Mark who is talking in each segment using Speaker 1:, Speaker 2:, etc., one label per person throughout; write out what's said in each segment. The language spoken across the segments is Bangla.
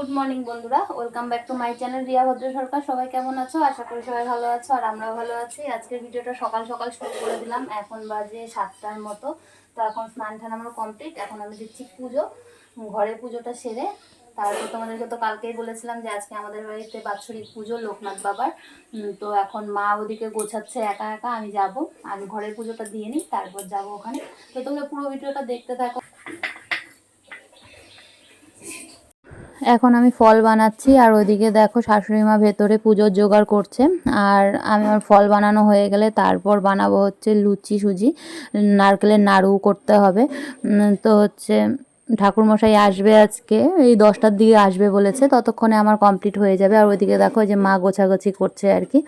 Speaker 1: গুড মর্নিং বন্ধুরা, welcome back to my channel Riya Bhadra Sarkar. সবাই কেমন আছো? আশা করি সবাই ভালো আছো আর আমরাও ভালো আছি। আজকের ভিডিওটা সকাল সকাল শুরু করে দিলাম। এখন বাজে সাতটার মতো। তো এখন স্নান টান আমার কমপ্লিট এখন আমি দিচ্ছি পুজো, ঘরে পুজোটা সেরে। তারপর তোমাদেরকে তো কালকেই বলেছিলাম যে আজকে আমাদের বাড়িতে বাৎসরিক পুজো, লোকনাথ বাবার। তো এখন মা ওদিকে গোছাচ্ছে একা একা, আমি যাব। আমি ঘরের পুজোটা দিয়ে নিই, তারপর যাব ওখানে। তো তোমরা পুরো ভিডিওটা দেখতে থাকো। এখন আমি ফল বানাচ্ছি, আর ওইদিকে দেখো শাশুড়ি মা ভেতরে পুজোর জোগাড় করছে। আর আমি আমার ফল বানানো হয়ে গেলে তারপর বানাবো হচ্ছে লুচি সুজি। নারকেলের নাড়ু করতে হবে। তো হচ্ছে ঠাকুরমশাই আসবে আজকে, এই দশটার দিকে আসবে বলেছে, ততক্ষণে আমার কমপ্লিট হয়ে যাবে। আর ওইদিকে দেখো যে মা গোছাগুছি করছে আর কি।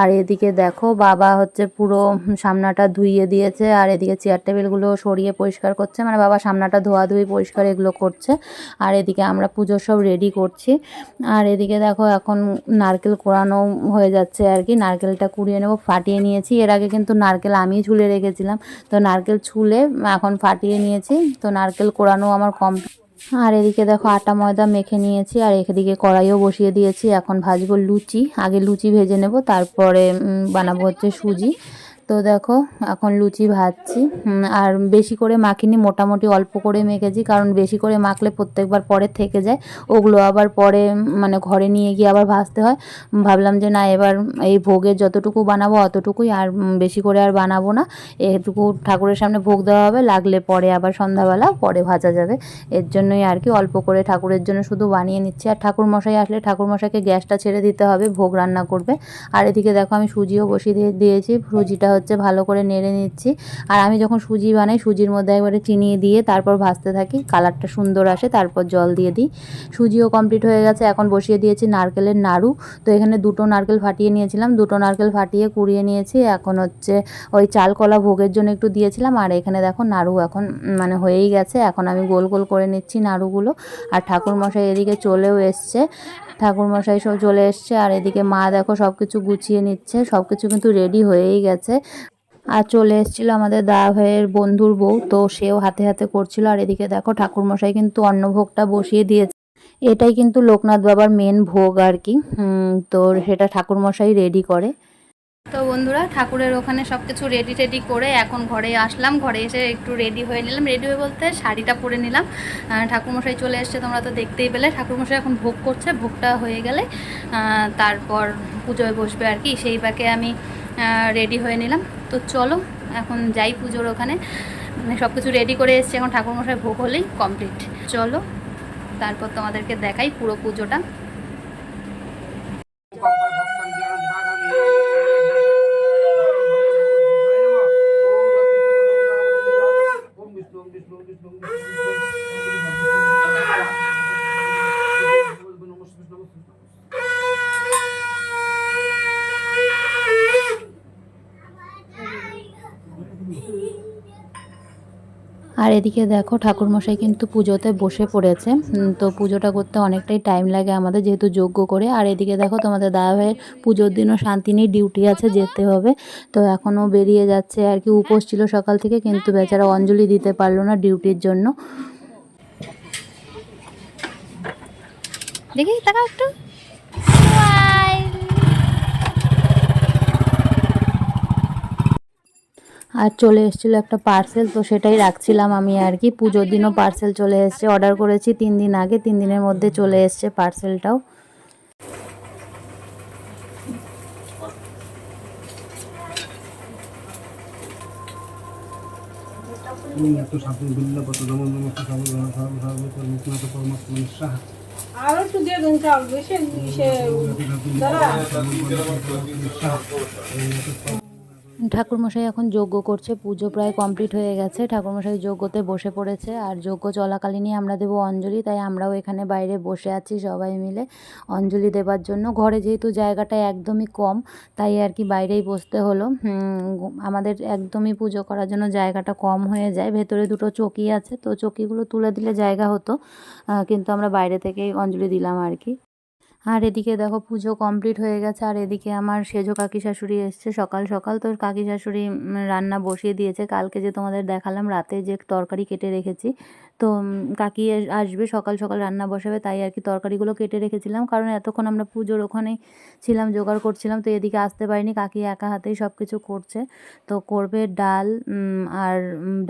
Speaker 1: আর এদিকে দেখো, বাবা হচ্ছে পুরো সামনাটা ধুইয়ে দিয়েছে, আর এদিকে চেয়ার টেবিলগুলো সরিয়ে পরিষ্কার করছে। মানে বাবা সামনাটা ধোয়া ধোয়াধুয়ি পরিষ্কার এগুলো করছে। আর এদিকে আমরা পুজোর সব রেডি করছি। আর এদিকে দেখো, এখন নারকেল কোড়ানো হয়ে যাচ্ছে আর কি। নারকেলটা কুড়িয়ে নেব, ফাটিয়ে নিয়েছি। এর আগে কিন্তু নারকেল আমি ঝুলে রেখেছিলাম। তো নারকেল ছুলে এখন ফাটিয়ে নিয়েছি। তো নারকেল কোড়ানো আমার কম। আর এদিকে দেখো আটা ময়দা মেখে নিয়েছি, আর এদিকে কড়াইও বসিয়ে দিয়েছি। এখন ভাজবো লুচি, আগে লুচি ভেজে নেব, তারপরে বানাবো হচ্ছে সুজি। তো দেখো, এখন লুচি ভাজছি। আর বেশি করে মাখিনি, মোটামুটি অল্প করে মেখেছি, কারণ বেশি করে মাখলে প্রত্যেকবার পরে থেকে যায়। ওগুলো আবার পরে মানে ঘরে নিয়ে গিয়ে আবার ভাজতে হয়। ভাবলাম যে না, এবার এই ভোগের যতটুকু বানাবো অতটুকুই, আর বেশি করে আর বানাবো না। এটুকু ঠাকুরের সামনে ভোগ দেওয়া হবে, লাগলে পরে আবার সন্ধ্যাবেলা পরে ভাজা যাবে। এর জন্যই আর কি অল্প করে ঠাকুরের জন্য শুধু বানিয়ে নিচ্ছি। আর ঠাকুর মশাই আসলে ঠাকুর মশাইকে গ্যাসটা ছেড়ে দিতে হবে, ভোগ রান্না করবে। আর এদিকে দেখো, আমি সুজিও বসিয়ে দিয়ে দিয়েছি। সুজিটা হচ্ছে ভালো করে নেড়ে নিচ্ছি। আর আমি যখন সুজি বানাই, সুজির মধ্যে একবারে চিনি দিয়ে তারপর ভাজতে থাকি, কালারটা সুন্দর আসে, তারপর জল দিয়ে দিই। সুজিও কমপ্লিট হয়ে গেছে, এখন বসিয়ে দিয়েছি নারকেলের নাড়ু। তো এখানে দুটো নারকেল ফাটিয়ে নিয়েছিলাম, দুটো নারকেল ফাটিয়ে কুড়িয়ে নিয়েছি, এখন হচ্ছে ওই চাল কলা ভোগের জন্য একটু দিয়েছিলাম। আর এখানে দেখো নাড়ু এখন মানে হয়েই গেছে, এখন আমি গোল গোল করে নিচ্ছি নাড়ুগুলো। আর ঠাকুর মশাই এদিকে চলেও এসছে ঠাকুর মশাই সব চলে এসছে, আর এদিকে মা দেখো সব কিছু গুছিয়ে নিচ্ছে সব কিছু কিন্তু রেডি হয়েই গেছে। আর চলে এসেছিল আমাদের দা ভাইয়ের বন্ধুর বউ, তো সেও হাতে হাতে করছিল। আর এদিকে দেখো ঠাকুরমশাই কিন্তু অন্নভোগটা বসিয়ে দিয়েছে। এটাই কিন্তু লোকনাথ বাবার মেন ভোগ আর কি। তো সেটা ঠাকুরমশাই রেডি করে। তো বন্ধুরা, ঠাকুরের ওখানে সব কিছু রেডি টেডি করে এখন ঘরে আসলাম। ঘরে এসে একটু রেডি হয়ে নিলাম। রেডি হয়ে বলতে শাড়িটা পরে নিলাম। ঠাকুরমশাই চলে এসছে তোমরা তো দেখতেই পেলে। ঠাকুরমশাই এখন ভোগ করছে। ভোগটা হয়ে গেলে তারপর পুজোয় বসবে আর কি। সেই পাকে আমি রেডি হয়ে নিলাম তো চলো এখন যাই পুজোর ওখানে সব কিছু রেডি করে এসছি এখন ঠাকুরমশাই ভোগ হলেই কমপ্লিট চলো তারপর তোমাদেরকে দেখাই পুরো পুজোটা আর এদিকে দেখো, ঠাকুরমশাই কিন্তু পুজোতে বসে পড়েছে। তো পুজোটা করতে অনেকটাই টাইম লাগে আমাদের, যেহেতু যজ্ঞ করে। আর এদিকে দেখো, তোমাদের দাদা ভাইয়ের পুজোর দিনও শান্তিনী ডিউটি আছে, যেতে হবে। তো এখনও বেরিয়ে যাচ্ছে, আর কি উপোস ছিল সকাল থেকে, কিন্তু বেচারা অঞ্জলি দিতে পারল না ডিউটির জন্য। দেখি, তাকাও একটু। আর চলে এসেছিল একটা পার্সেল তো সেটাই রাখছিলাম আমি আর কি। পুজোর দিনও পার্সেল চলে এসছে। অর্ডার করেছি তিন দিন আগে তিন দিনের মধ্যে চলে এসছে পার্সেলটাও
Speaker 2: আরও একটু দিয়ে দিন চাল বেশি দাঁড়া।
Speaker 1: ঠাকুরমশাই এখন যজ্ঞ করছে, পুজো প্রায় কমপ্লিট হয়ে গেছে। ঠাকুরমশাই যজ্ঞতে বসে পড়েছে আর যজ্ঞ চলাকালীনই আমরা দেবো অঞ্জলি, তাই আমরাও এখানে বাইরে বসে আছি সবাই মিলে অঞ্জলি দেবার জন্য। ঘরে যেহেতু জায়গাটা একদমই কম, তাই আর কি বাইরেই বসতে হলো। আমাদের একদমই পুজো করার জন্য জায়গাটা কম হয়ে যায়। ভেতরে দুটো চকি আছে, তো চকিগুলো তুলে দিলে জায়গা হতো কিন্তু আমরা বাইরে থেকেই অঞ্জলি দিলাম আর কি। আর এদিকে দেখো পুজো কমপ্লিট হয়ে গেছে, আর এদিকে আমার সেজো কাকি শাশুড়ি এসছে সকাল সকাল। তো কাকি শাশুড়ি রান্না বসিয়ে দিয়েছে। কালকে যে তোমাদের দেখালাম, রাতে যে তরকারি কেটে রেখেছি। তো কাকি আসবে, সকাল সকাল রান্না বসাবে, তাই আর কি তরকারিগুলো কেটে রেখেছিলাম। কারণ এতক্ষণ আমরা পুজোর ওখানেই ছিলাম, জোগাড় করছিলাম, তো এদিকে আসতে পারিনি। কাকি একা হাতেই সব কিছু করছে। তো করবে ডাল আর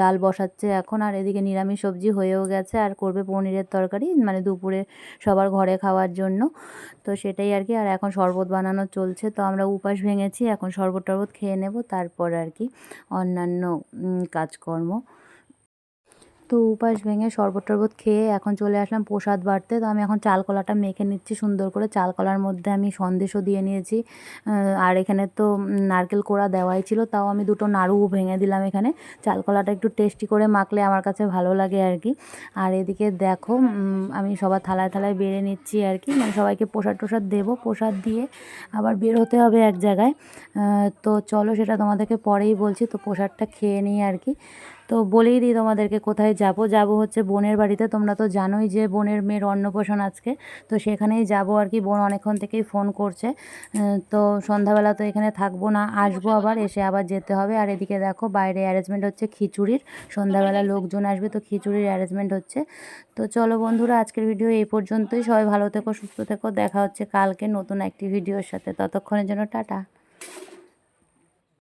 Speaker 1: ডাল বসাচ্ছে এখন। আর এদিকে নিরামিষ সবজি হয়েও গেছে। আর করবে পনিরের তরকারি মানে দুপুরে সবার ঘরে খাওয়ার জন্য। তো সেটাই আর কি। আর এখন শরবত বানানো চলছে, তো আমরা উপাস ভেঙেছি, এখন শরবত টরবত খেয়ে নেব, তারপর আর কি অন্যান্য কাজকর্ম। তো উপাস ভেঙে শরবত টরবত খেয়ে এখন চলে আসলাম প্রসাদ বাড়তে, তো আমি এখন চালকলাটা মেখে নিচ্ছি সুন্দর করে। চালকলার মধ্যে আমি সন্দেশও দিয়ে নিয়েছি। আর এখানে তো নারকেল কোড়া দেওয়াই ছিল, তাও আমি দুটো নাড়ুও ভেঙে দিলাম এখানে। চালকলাটা একটু টেস্টি করে মাখলে আমার কাছে ভালো লাগে আর কি। আর এদিকে দেখো আমি সবার থালায় থালায় বেড়ে নিচ্ছি আর কি। মানে সবাইকে প্রসাদ টোসাদ দেবো, প্রসাদ দিয়ে আবার বের হতে হবে এক জায়গায়। তো চলো সেটা তোমাদেরকে পরেই বলছি, তো প্রসাদটা খেয়ে নিই আর কি। তো বলেই দিই তোমাদেরকে কোথায় যাব। যাব হচ্ছে বোনের বাড়িতে। তোমরা তো জানোই যে বোনের মেয়ের অন্নপ্রাশন আজকে। তো সেখানেই যাব আর কি। বোন অনেকক্ষণ থেকেই ফোন করছে। তো সন্ধ্যাবেলা তো এখানে থাকব না। আসব আবার, এসে আবার যেতে হবে। আর এদিকে দেখো বাইরে অ্যারেঞ্জমেন্ট হচ্ছে খিচুড়ির। সন্ধ্যাবেলা লোকজন আসবে তো খিচুড়ির অ্যারেঞ্জমেন্ট হচ্ছে। তো চলো বন্ধুরা, আজকের ভিডিও এই পর্যন্তই। সবাই ভালো থেকো, সুস্থ থেকো। দেখা হচ্ছে কালকে নতুন একটি ভিডিওর সাথে। ততক্ষণের জন্য টাটা।